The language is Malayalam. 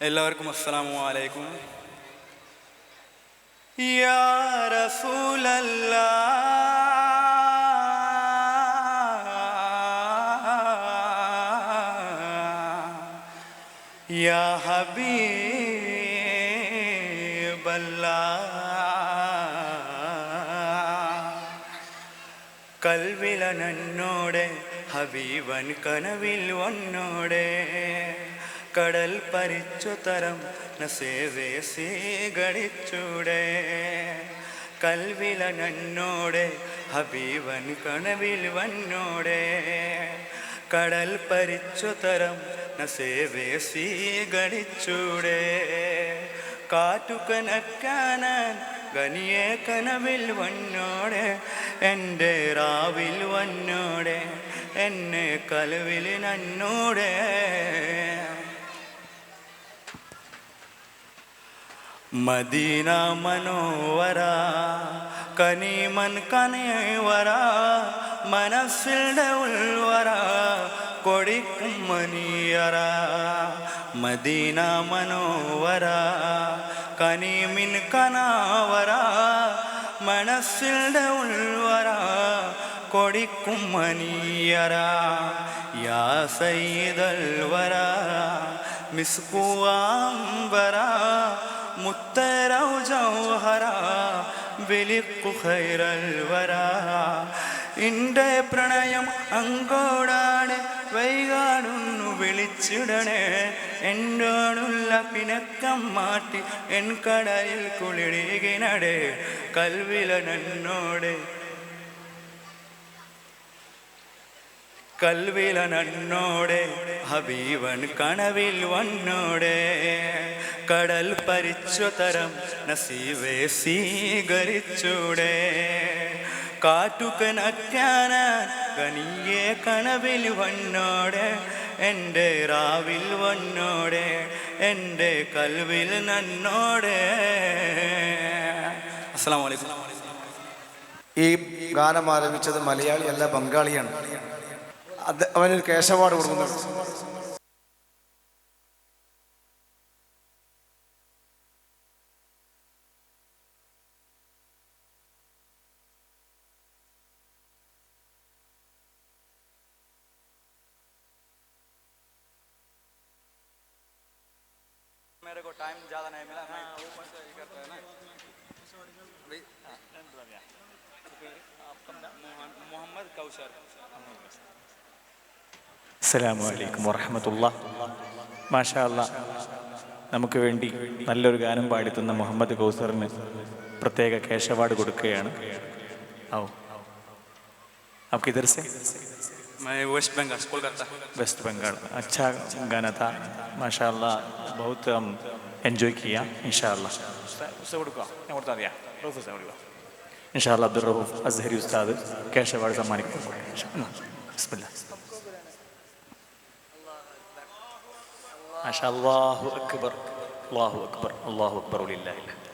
എല്ലാവർക്കും അസ്സലാമു അലൈക്കും. യാ ഹബീബല്ലാ. കനവിൽ വന്നോടെ. കടൽ പരിച്ചു തരം നസേവേ സ്വീകരിച്ചൂടെ കൽവില നന്നോടെ ഹബീവൻ കണവിൽ വന്നോടെ. കടൽ പരിച്ചു തരം നസേവേ സ്വീകരിച്ചൂടെ കാറ്റുകനക്കാനാൻ ഗനിയെ കനവിൽ വന്നോടെ. എന്റെ റാവിൽ വന്നോടെ എന്നെ കലവിൽ നന്നോടെ. മദീന മനോവര കനിമൻ കനേവര മനസ്സിന്റെ ഉൾവര കൊടിക്കും മനിയറ മദീന മനോവര കനീമിൻ കനാവര മനസ്സിന്റെ ഉൾവര കൊടിക്കും മനിയറ യാ സയ്യിദൽ വര മിസ്കുവാംബര മുത്തരൗ ജൗഹര വിളിക്കു ഖൈറൽ വര. എന്റെ പ്രണയം അങ്കോടാണ് വൈകാടുന്നു വിളിച്ചിടണേ. എന്നോടുള്ള പിണക്കം മാറ്റി എൻ കടയിൽ കുളിരികിനടെ. കൽവില നന്നോടെ കൽവില നന്നോടെ ഹബീവൻ കണവിൽ വന്നോടെ. കടൽ പരിച്ചു തരം നസീവെ സ്വീകരിച്ചൂടെ കാറ്റുകനക്കാനാൻ കനിയെ കണവിൽ വന്നോടെ. എന്റെ റാവിൽ വന്നോടെ എന്റെ കൽവിൽ നന്നോടെ. അസ്സാം വലൈക്കും ഈ ഗാനം ആരംഭിച്ചത് മലയാളിയല്ല ബംഗാളിയാണ്. അത് അവനൊരു കേശവാട് കൊടുക്കുന്നുണ്ട് मेरे को टाइम ज़्यादा नहीं मिला मैं ऊपर से ये करता है ना अभी आपका नाम मोहम्मद कौशर അസ്സലാമു അലൈക്കും വറഹമത്തുള്ള മാഷാ അല്ലാ നമുക്ക് വേണ്ടി നല്ലൊരു ഗാനം പാടിത്തുന്ന മുഹമ്മദ് കൗസറിന് പ്രത്യേക കേശ അവാർഡ് കൊടുക്കുകയാണ് ഓ आपके इधर से मैं वेस्ट बंगाल कोलकाता वेस्ट बंगाल अच्छा गाना था माशाल्लाह बहुत हम एंजॉय किया इंशाल्लाह उससे കൊടുക്കുക ഞാൻ കൊടുത്താൽ മതിയാ റൂഫ് ഉസ്താദ് കൊടുക്കുക ഇൻഷാല്ല ما شاء الله أكبر. الله أكبر. الله أكبر. لله الحمد.